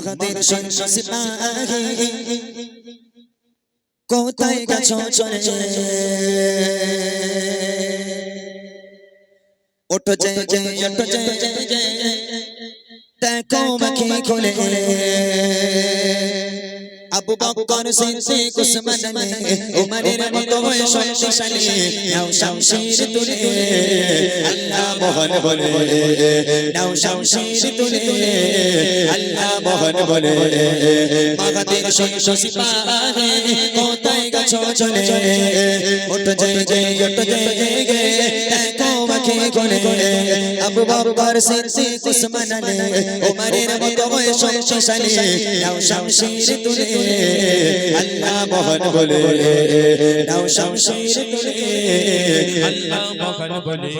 মগদের সন্ন্যাসী পাহি কোথায় গেছ চলে? ওঠো জয় জয় ওঠো জয় জয় জয় দেখো মাখি খোলে। আবু বকর সিদ্দিক উসমান উমরের মতো হয়ে শক্তিশালী। নাও শামশির তুলে, আল্লাহ মোহন বলে, নাও শামশির তুলে, আল্লাহ মোহন বলে। মাগাদের শস্য সিপাহে কোথায় গাছ চলে? ওঠো জয় জয় ওঠো জয় জয় গে মাখি খোলে আবু বকর সিদ্দিক উসমান উমরের মতো হয়ে শক্তিশালী, নাও শামশির তুলে, আল্লাহ মোহন বলে, নাও শামশির তুলে, আল্লাহ মহান বলে।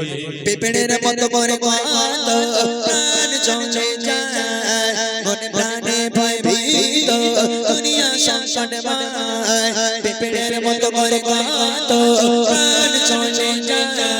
পিপড়ের মতো করে কত প্রাণ চলে যায়, মনে প্রাণে ভয় ভীত দুনিয়া সংকট মতো করে কত প্রাণ চলে যায়।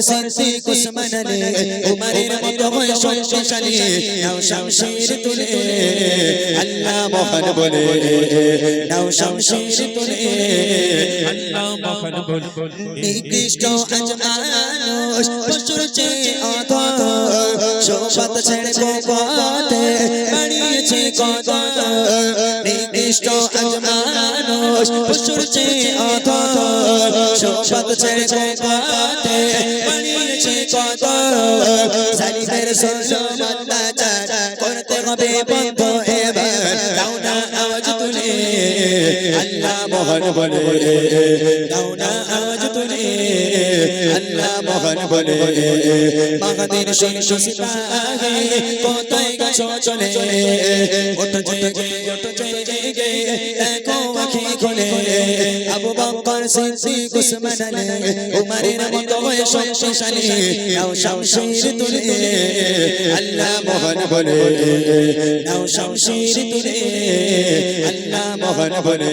সিদ্দিক উসমান আলী উমরের মতো হয়ে শক্তিশালী নাও শামশির তুলে আল্লাহ মোহন বলে নাও শামশির তুলে আল্লাহ মহান বলে নিকৃষ্ট আজ মানুষ পশুর অধম শোভত ছেড়ে পথে বাড়িয়েছে কত নিকৃষ্ট আজ পশুর চেয়ে অধম শোভত ছেড়ে পথে বাড়িয়েছে কত সহ্য অত্যাচার করতে হবে বন্ধ এবার। দাও না আওয়াজ তুলে, আল্লাহ মোহন বলে। দাও না আওয়াজ তুলে, আল্লাহ মোহন বলে। শস্য সিপাহে কোথায় গেছো চলে? ওঠো জয় আখি খোলে আবু বকর সিদ্দিক উসমান আলী উমরের মতো হয়ে শক্তিশালী। নাও শামশির তুলে, আল্লাহ মোহন বলে। নাও শামশির তুলে, আল্লাহ মোহন বলে।